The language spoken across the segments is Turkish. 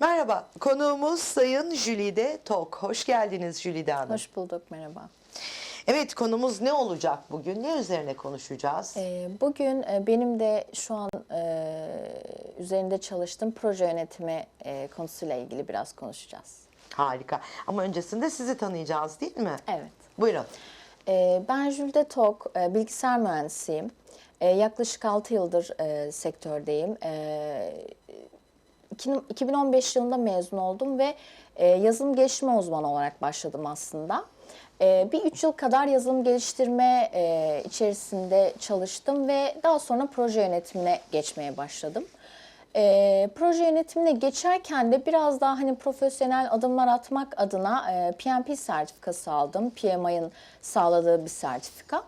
Merhaba, konuğumuz Sayın Jülide Tok. Hoş geldiniz Jülide Hanım. Hoş bulduk, merhaba. Evet, konumuz ne olacak bugün? Ne üzerine konuşacağız? Ee, Bugün e, benim de şu an e, üzerinde çalıştığım proje yönetimi e, konusuyla ilgili biraz konuşacağız. Harika. Ama öncesinde sizi tanıyacağız değil mi? Evet. Buyurun. Ee, Ben Jülde Tok, e, bilgisayar mühendisiyim. E, Yaklaşık 6 yıldır e, sektördeyim. E, 2015 yılında mezun oldum ve e, yazılım geliştirme uzmanı olarak başladım aslında. E, bir 3 yıl kadar yazılım geliştirme e, içerisinde çalıştım ve daha sonra proje yönetimine geçmeye başladım. E, proje yönetimine geçerken de biraz daha hani profesyonel adımlar atmak adına e, PMP sertifikası aldım. PMI'ın sağladığı bir sertifika.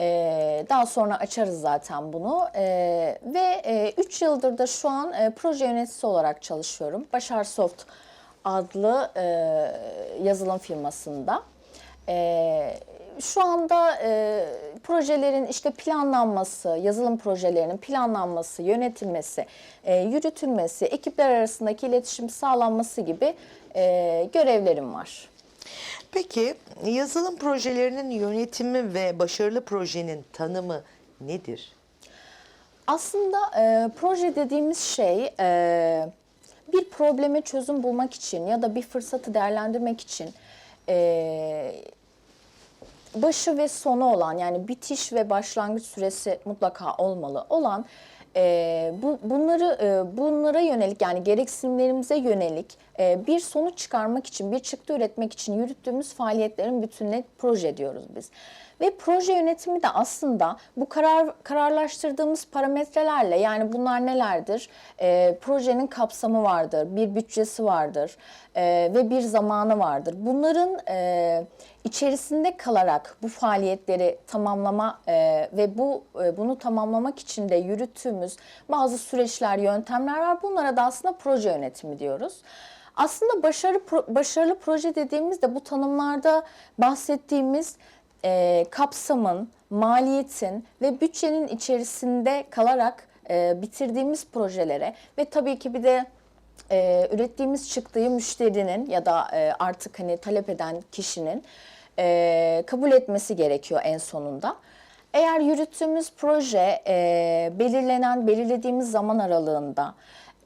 Ee, daha sonra açarız zaten bunu. Ee, ve 3 yıldır da şu an e, proje yöneticisi olarak çalışıyorum. Başar Soft adlı e, yazılım firmasında. Ee, şu anda e, projelerin işte planlanması, yazılım projelerinin planlanması, yönetilmesi, e, yürütülmesi, ekipler arasındaki iletişim sağlanması gibi e, görevlerim var. Peki, yazılım projelerinin yönetimi ve başarılı projenin tanımı nedir? Aslında e, proje dediğimiz şey e, bir probleme çözüm bulmak için ya da bir fırsatı değerlendirmek için e, başı ve sonu olan yani bitiş ve başlangıç süresi mutlaka olmalı olan e, bu bunları e, bunlara yönelik yani gereksinimlerimize yönelik bir sonuç çıkarmak için bir çıktı üretmek için yürüttüğümüz faaliyetlerin bütününe proje diyoruz biz. Ve proje yönetimi de aslında bu karar kararlaştırdığımız parametrelerle yani bunlar nelerdir? E, projenin kapsamı vardır, bir bütçesi vardır e, ve bir zamanı vardır. Bunların e, içerisinde kalarak bu faaliyetleri tamamlama e, ve bu e, bunu tamamlamak için de yürüttüğümüz bazı süreçler, yöntemler var. Bunlara da aslında proje yönetimi diyoruz. Aslında başarı başarılı proje dediğimizde bu tanımlarda bahsettiğimiz e, kapsamın, maliyetin ve bütçenin içerisinde kalarak e, bitirdiğimiz projelere ve tabii ki bir de e, ürettiğimiz çıktığı müşterinin ya da e, artık hani talep eden kişinin e, kabul etmesi gerekiyor en sonunda. Eğer yürüttüğümüz proje e, belirlenen, belirlediğimiz zaman aralığında,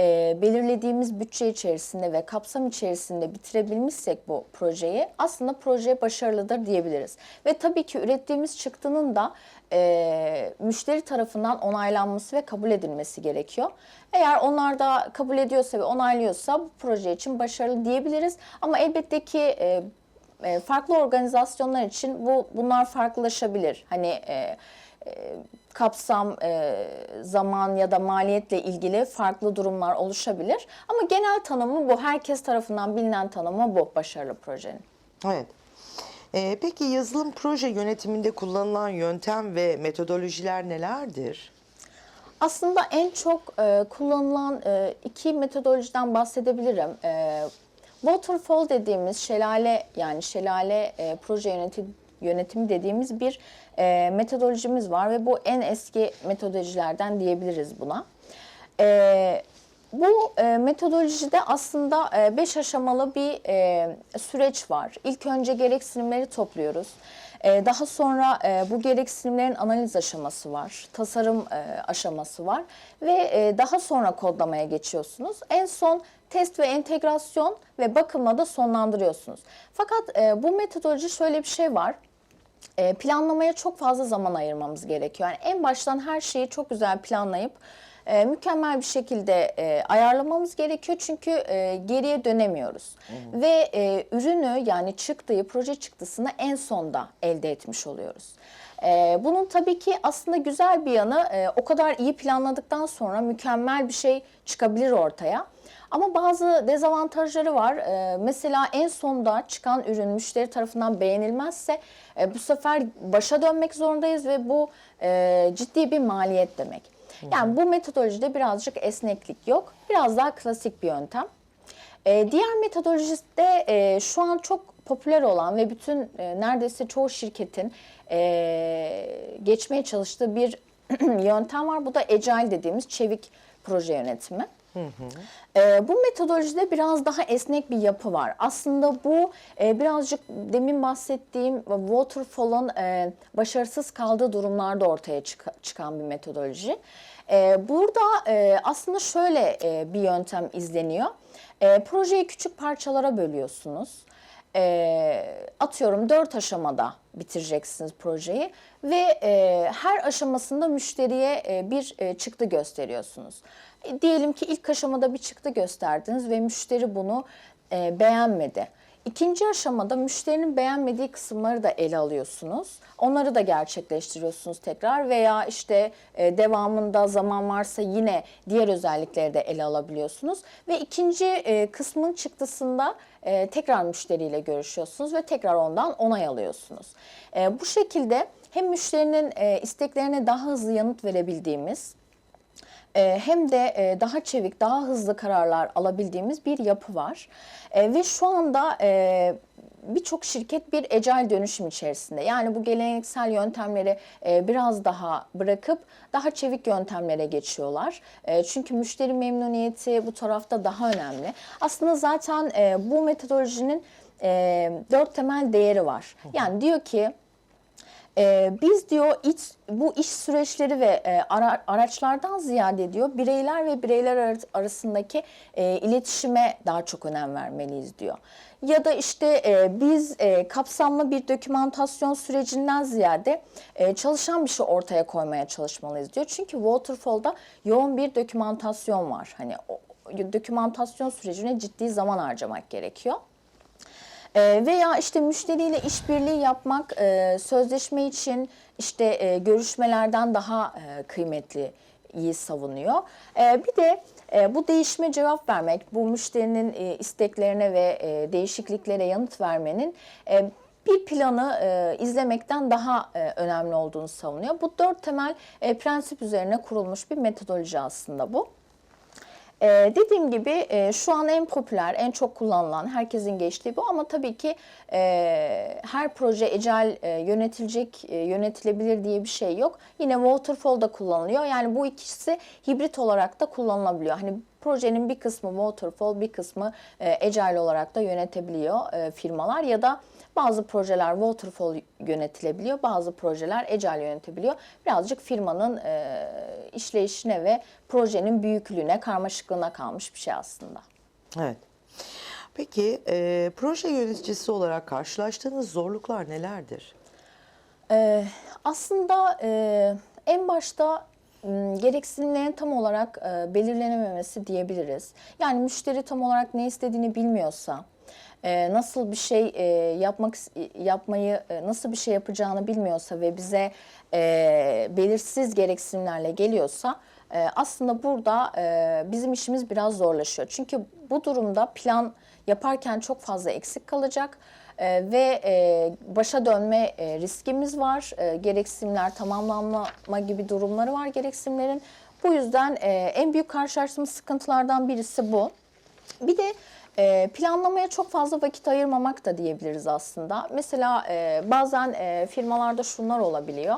e, belirlediğimiz bütçe içerisinde ve kapsam içerisinde bitirebilmişsek bu projeyi aslında proje başarılıdır diyebiliriz. Ve tabii ki ürettiğimiz çıktının da e, müşteri tarafından onaylanması ve kabul edilmesi gerekiyor. Eğer onlar da kabul ediyorsa ve onaylıyorsa bu proje için başarılı diyebiliriz. Ama elbette ki e, e, farklı organizasyonlar için bu bunlar farklılaşabilir. Hani e, kapsam, e, zaman ya da maliyetle ilgili farklı durumlar oluşabilir. Ama genel tanımı bu. Herkes tarafından bilinen tanımı bu başarılı projenin. Evet. Ee, peki yazılım proje yönetiminde kullanılan yöntem ve metodolojiler nelerdir? Aslında en çok e, kullanılan e, iki metodolojiden bahsedebilirim. E, waterfall dediğimiz şelale yani şelale e, proje yönetim yönetimi dediğimiz bir e, metodolojimiz var ve bu en eski metodolojilerden diyebiliriz buna. E, bu e, metodolojide aslında 5 aşamalı bir e, süreç var. İlk önce gereksinimleri topluyoruz. E, daha sonra e, bu gereksinimlerin analiz aşaması var, tasarım e, aşaması var ve e, daha sonra kodlamaya geçiyorsunuz. En son test ve entegrasyon ve bakımla da sonlandırıyorsunuz. Fakat e, bu metodoloji şöyle bir şey var. E, planlamaya çok fazla zaman ayırmamız gerekiyor. Yani en baştan her şeyi çok güzel planlayıp e, mükemmel bir şekilde e, ayarlamamız gerekiyor çünkü e, geriye dönemiyoruz. Ve e, ürünü yani çıktığı, proje çıktısını en sonda elde etmiş oluyoruz. E, bunun tabii ki aslında güzel bir yanı e, o kadar iyi planladıktan sonra mükemmel bir şey çıkabilir ortaya. Ama bazı dezavantajları var. Ee, mesela en sonda çıkan ürün müşteri tarafından beğenilmezse e, bu sefer başa dönmek zorundayız ve bu e, ciddi bir maliyet demek. Yani bu metodolojide birazcık esneklik yok. Biraz daha klasik bir yöntem. E, diğer metodolojide e, şu an çok popüler olan ve bütün e, neredeyse çoğu şirketin e, geçmeye çalıştığı bir yöntem var. Bu da Agile dediğimiz çevik proje yönetimi. Ee, bu metodolojide biraz daha esnek bir yapı var. Aslında bu e, birazcık demin bahsettiğim waterfall'un e, başarısız kaldığı durumlarda ortaya çık- çıkan bir metodoloji. E, burada e, aslında şöyle e, bir yöntem izleniyor. E, projeyi küçük parçalara bölüyorsunuz. E, atıyorum dört aşamada bitireceksiniz projeyi ve e, her aşamasında müşteriye e, bir e, çıktı gösteriyorsunuz. E, diyelim ki ilk aşamada bir çıktı gösterdiniz ve müşteri bunu e, beğenmedi. İkinci aşamada müşterinin beğenmediği kısımları da ele alıyorsunuz. Onları da gerçekleştiriyorsunuz tekrar veya işte e, devamında zaman varsa yine diğer özellikleri de ele alabiliyorsunuz. Ve ikinci e, kısmın çıktısında e, tekrar müşteriyle görüşüyorsunuz ve tekrar ondan onay alıyorsunuz. Bu şekilde hem müşterinin isteklerine daha hızlı yanıt verebildiğimiz hem de e, daha çevik, daha hızlı kararlar alabildiğimiz bir yapı var. E, Ve şu anda e, birçok şirket bir agile dönüşüm içerisinde. Yani bu geleneksel yöntemleri e, biraz daha bırakıp daha çevik yöntemlere geçiyorlar. Çünkü müşteri memnuniyeti bu tarafta daha önemli. Aslında zaten bu metodolojinin dört temel değeri var. Yani diyor ki ee, biz diyor iç, bu iş süreçleri ve e, ara- araçlardan ziyade diyor bireyler ve bireyler ar- arasındaki e, iletişime daha çok önem vermeliyiz diyor. Ya da işte e, biz e, kapsamlı bir dokümantasyon sürecinden ziyade e, çalışan bir şey ortaya koymaya çalışmalıyız diyor. Çünkü Waterfall'da yoğun bir dokümantasyon var. Hani o, dokümantasyon sürecine ciddi zaman harcamak gerekiyor. E, veya işte müşteriyle işbirliği yapmak e, sözleşme için işte e, görüşmelerden daha e, kıymetli iyi savunuyor. E, bir de e, bu değişime cevap vermek, bu müşterinin isteklerine ve değişikliklere yanıt vermenin bir planı izlemekten daha önemli olduğunu savunuyor. Bu dört temel prensip üzerine kurulmuş bir metodoloji aslında bu. Ee, dediğim gibi e, şu an en popüler, en çok kullanılan, herkesin geçtiği bu ama tabii ki e, her proje ecel e, yönetilecek, e, yönetilebilir diye bir şey yok. Yine waterfall da kullanılıyor. Yani bu ikisi hibrit olarak da kullanılabiliyor. Hani projenin bir kısmı waterfall, bir kısmı e, agile olarak da yönetebiliyor e, firmalar ya da bazı projeler waterfall yönetilebiliyor, bazı projeler agile yönetebiliyor. Birazcık firmanın e, işleyişine ve projenin büyüklüğüne, karmaşıklığına kalmış bir şey aslında. Evet. Peki e, proje yöneticisi olarak karşılaştığınız zorluklar nelerdir? Ee, aslında e, en başta gereksinimlerin tam olarak e, belirlenememesi diyebiliriz. Yani müşteri tam olarak ne istediğini bilmiyorsa, e, nasıl bir şey e, yapmak yapmayı e, nasıl bir şey yapacağını bilmiyorsa ve bize e, belirsiz gereksinimlerle geliyorsa e, aslında burada e, bizim işimiz biraz zorlaşıyor. Çünkü bu durumda plan yaparken çok fazla eksik kalacak. Ee, ve e, başa dönme e, riskimiz var. E, gereksinimler tamamlanma gibi durumları var gereksinimlerin. Bu yüzden e, en büyük karşılaştığımız sıkıntılardan birisi bu. Bir de e, planlamaya çok fazla vakit ayırmamak da diyebiliriz aslında. Mesela e, bazen e, firmalarda şunlar olabiliyor.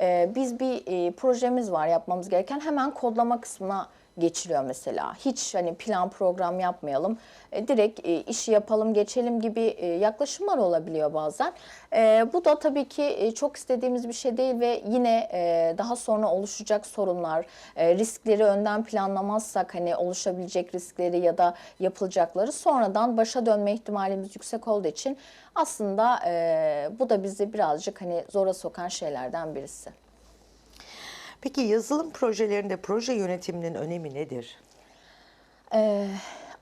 E, biz bir e, projemiz var yapmamız gereken hemen kodlama kısmına geçiliyor mesela. Hiç hani plan program yapmayalım, e, direkt e, işi yapalım geçelim gibi e, yaklaşımlar olabiliyor bazen. E, bu da tabii ki e, çok istediğimiz bir şey değil ve yine e, daha sonra oluşacak sorunlar, e, riskleri önden planlamazsak hani oluşabilecek riskleri ya da yapılacakları sonradan başa dönme ihtimalimiz yüksek olduğu için aslında e, bu da bizi birazcık hani zora sokan şeylerden birisi. Peki yazılım projelerinde proje yönetiminin önemi nedir? Ee,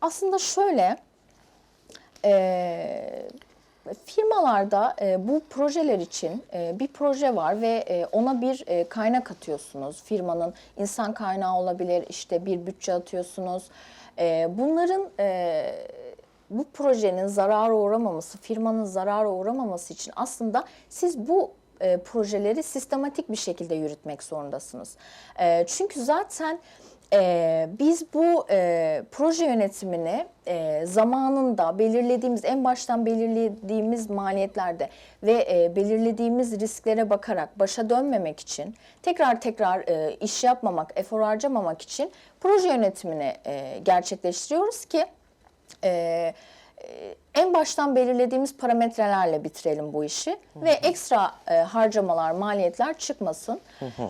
aslında şöyle, e, firmalarda e, bu projeler için e, bir proje var ve e, ona bir e, kaynak atıyorsunuz. Firmanın insan kaynağı olabilir, işte bir bütçe atıyorsunuz. E, bunların e, bu projenin zarara uğramaması, firmanın zarara uğramaması için aslında siz bu e, projeleri sistematik bir şekilde yürütmek zorundasınız. E, çünkü zaten e, biz bu e, proje yönetimini e, zamanında belirlediğimiz, en baştan belirlediğimiz maliyetlerde ve e, belirlediğimiz risklere bakarak başa dönmemek için, tekrar tekrar e, iş yapmamak, efor harcamamak için proje yönetimini e, gerçekleştiriyoruz ki e, en baştan belirlediğimiz parametrelerle bitirelim bu işi ve ekstra e, harcamalar, maliyetler çıkmasın.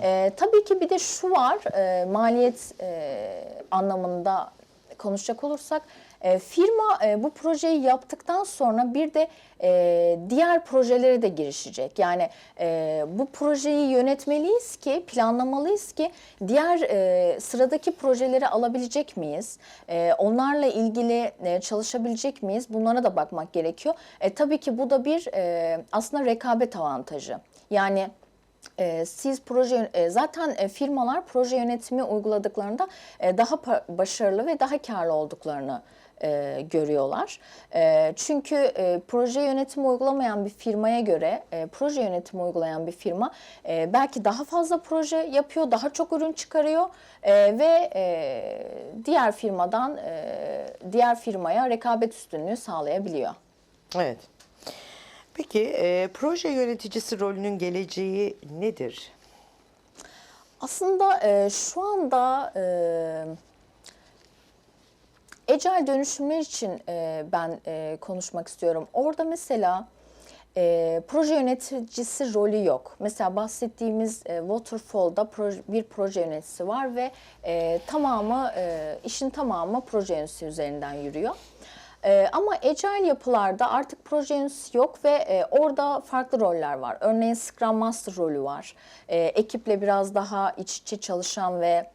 E, tabii ki bir de şu var, e, maliyet e, anlamında konuşacak olursak, e, firma e, bu projeyi yaptıktan sonra bir de e, diğer projelere de girişecek. Yani e, bu projeyi yönetmeliyiz ki, planlamalıyız ki diğer e, sıradaki projeleri alabilecek miyiz? E, onlarla ilgili e, çalışabilecek miyiz? Bunlara da bakmak gerekiyor. E, tabii ki bu da bir e, aslında rekabet avantajı. Yani e, siz proje e, zaten e, firmalar proje yönetimi uyguladıklarında daha başarılı ve daha karlı olduklarını e, görüyorlar. E, çünkü e, proje yönetimi uygulamayan bir firmaya göre e, proje yönetimi uygulayan bir firma e, belki daha fazla proje yapıyor, daha çok ürün çıkarıyor e, ve e, diğer firmadan e, diğer firmaya rekabet üstünlüğü sağlayabiliyor. Evet. Peki e, proje yöneticisi rolünün geleceği nedir? Aslında e, şu anda e, Agile dönüşümler için e, ben e, konuşmak istiyorum. Orada mesela e, proje yöneticisi rolü yok. Mesela bahsettiğimiz e, Waterfall'da proje, bir proje yöneticisi var ve e, tamamı e, işin tamamı proje yöneticisi üzerinden yürüyor. E, ama agile yapılarda artık proje yöneticisi yok ve e, orada farklı roller var. Örneğin Scrum Master rolü var. E, ekiple biraz daha iç içe çalışan ve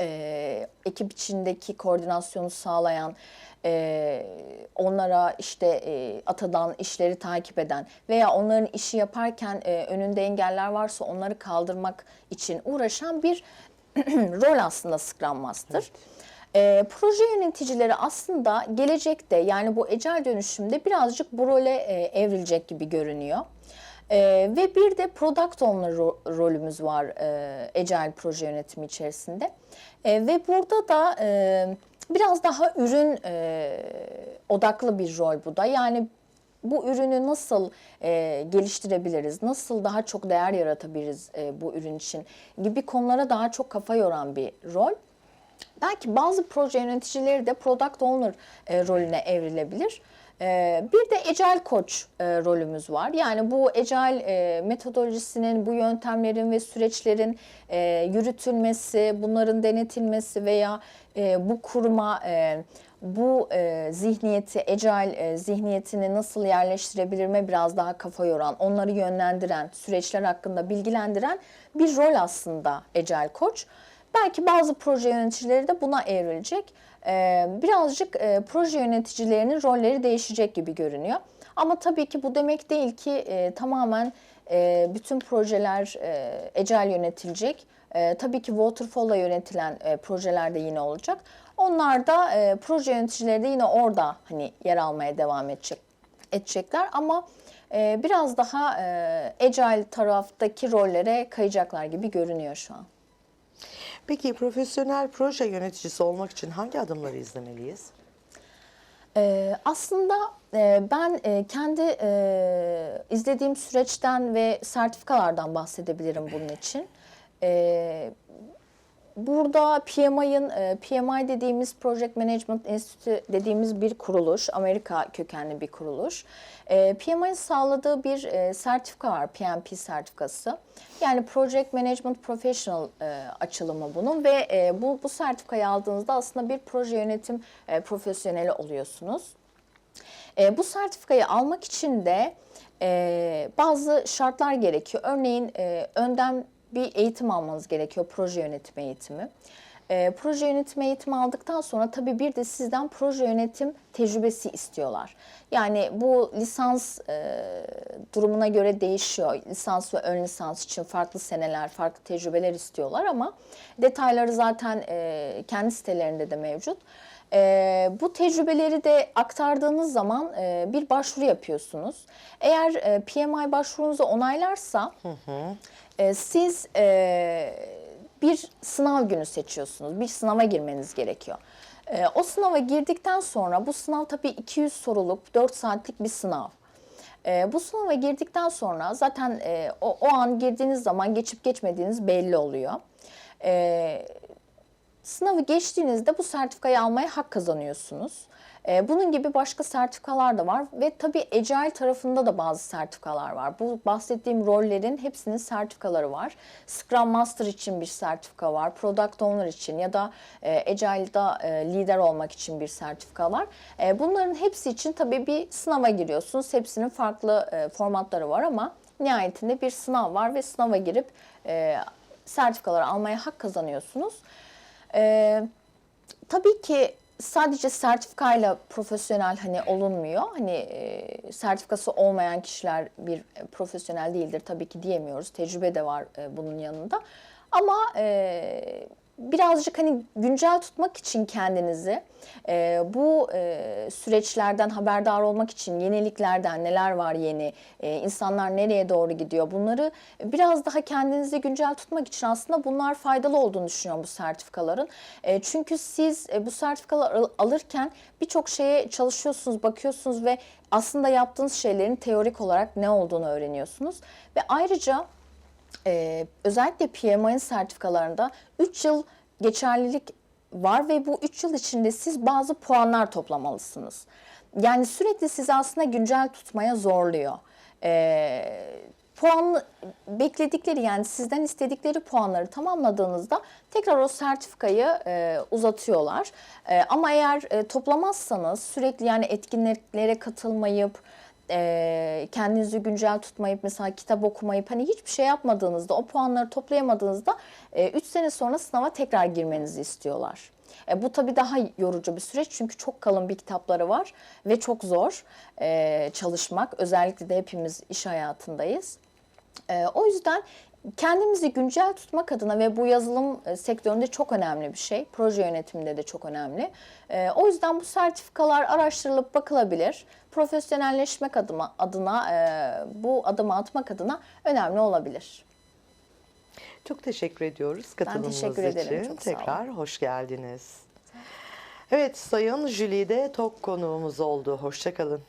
e, ekip içindeki koordinasyonu sağlayan, e, onlara işte e, atadan işleri takip eden veya onların işi yaparken e, önünde engeller varsa onları kaldırmak için uğraşan bir rol aslında Scrum Master. E, proje yöneticileri aslında gelecekte yani bu ecel dönüşümde birazcık bu role e, evrilecek gibi görünüyor. Ee, ve bir de product owner ro- rolümüz var e, Agile proje yönetimi içerisinde. E, ve burada da e, biraz daha ürün e, odaklı bir rol bu da. Yani bu ürünü nasıl e, geliştirebiliriz, nasıl daha çok değer yaratabiliriz e, bu ürün için gibi konulara daha çok kafa yoran bir rol. Belki bazı proje yöneticileri de product owner e, rolüne evrilebilir. E, bir de Agile Coach e, rolümüz var. Yani bu Agile e, metodolojisinin, bu yöntemlerin ve süreçlerin e, yürütülmesi, bunların denetilmesi veya bu kuruma, e, bu zihniyeti, Agile e, zihniyetini nasıl yerleştirebilirme biraz daha kafa yoran, onları yönlendiren, süreçler hakkında bilgilendiren bir rol aslında Agile Coach. Belki bazı proje yöneticileri de buna evrilecek. Ee, birazcık e, proje yöneticilerinin rolleri değişecek gibi görünüyor. Ama tabii ki bu demek değil ki e, tamamen e, bütün projeler e, Agile yönetilecek. Tabii ki Waterfall'la yönetilen projeler de yine olacak. Onlar da proje yöneticileri de yine orada hani yer almaya devam edecek edecekler ama biraz daha Agile taraftaki rollere kayacaklar gibi görünüyor şu an. Peki profesyonel proje yöneticisi olmak için hangi adımları izlemeliyiz? Ee, aslında e, ben e, kendi e, izlediğim süreçten ve sertifikalardan bahsedebilirim bunun için. E, burada PMI'ın, e, PMI dediğimiz Project Management Institute dediğimiz bir kuruluş, Amerika kökenli bir kuruluş. E, PMI'nin sağladığı bir e, sertifika var, PMP sertifikası. Yani Project Management Professional açılımı bunun ve bu, bu sertifikayı aldığınızda aslında bir proje yönetim profesyoneli oluyorsunuz. Bu sertifikayı almak için de bazı şartlar gerekiyor. Örneğin önden bir eğitim almanız gerekiyor, proje yönetimi eğitimi. E, proje yönetimi eğitimi aldıktan sonra tabii bir de sizden proje yönetim tecrübesi istiyorlar. Yani bu lisans e, durumuna göre değişiyor. Lisans ve ön lisans için farklı seneler, farklı tecrübeler istiyorlar ama detayları zaten e, kendi sitelerinde de mevcut. E, bu tecrübeleri de aktardığınız zaman e, bir başvuru yapıyorsunuz. Eğer e, PMI başvurunuzu onaylarsa e, siz e, bir sınav günü seçiyorsunuz. Bir sınava girmeniz gerekiyor. Ee, o sınava girdikten sonra bu sınav tabii 200 soruluk 4 saatlik bir sınav. Ee, bu sınava girdikten sonra zaten e, o, o an girdiğiniz zaman geçip geçmediğiniz belli oluyor. Ee, Sınavı geçtiğinizde bu sertifikayı almaya hak kazanıyorsunuz. Ee, Bunun gibi başka sertifikalar da var ve tabii Agile tarafında da bazı sertifikalar var. Bu bahsettiğim rollerin hepsinin sertifikaları var. Scrum Master için bir sertifika var, Product Owner için ya da e, Agile'da e, lider olmak için bir sertifika var. E, Bunların hepsi için tabii bir sınava giriyorsunuz. Hepsinin farklı formatları var ama nihayetinde bir sınav var ve sınava girip sertifikaları almaya hak kazanıyorsunuz. Ee, tabii ki sadece sertifikayla profesyonel hani olunmuyor. Hani e, sertifikası olmayan kişiler bir e, profesyonel değildir tabii ki diyemiyoruz. Tecrübe de var e, bunun yanında. Ama e, birazcık hani güncel tutmak için kendinizi e, bu e, süreçlerden haberdar olmak için yeniliklerden neler var yeni, e, insanlar nereye doğru gidiyor bunları biraz daha kendinizi güncel tutmak için aslında bunlar faydalı olduğunu düşünüyorum bu sertifikaların. E, çünkü siz e, bu sertifikaları al- alırken birçok şeye çalışıyorsunuz, bakıyorsunuz ve aslında yaptığınız şeylerin teorik olarak ne olduğunu öğreniyorsunuz. Ve ayrıca ee, özellikle PMI'nin sertifikalarında 3 yıl geçerlilik var ve bu 3 yıl içinde siz bazı puanlar toplamalısınız. Yani sürekli sizi aslında güncel tutmaya zorluyor. Ee, puan bekledikleri yani sizden istedikleri puanları tamamladığınızda tekrar o sertifikayı e, uzatıyorlar. E, ama eğer e, toplamazsanız sürekli yani etkinliklere katılmayıp e, kendinizi güncel tutmayıp mesela kitap okumayıp hani hiçbir şey yapmadığınızda o puanları toplayamadığınızda 3 sene sonra sınava tekrar girmenizi istiyorlar. E, bu tabii daha yorucu bir süreç çünkü çok kalın bir kitapları var ve çok zor e, çalışmak. Özellikle de hepimiz iş hayatındayız. E, o yüzden kendimizi güncel tutmak adına ve bu yazılım e, sektöründe çok önemli bir şey. Proje yönetiminde de çok önemli. E, o yüzden bu sertifikalar araştırılıp bakılabilir. Profesyonelleşmek adıma, adına e, bu adımı atmak adına önemli olabilir. Çok teşekkür ediyoruz katılımınız teşekkür ederim, için. çok. Tekrar hoş geldiniz. Evet Sayın Jülide Tok konuğumuz oldu. Hoşçakalın.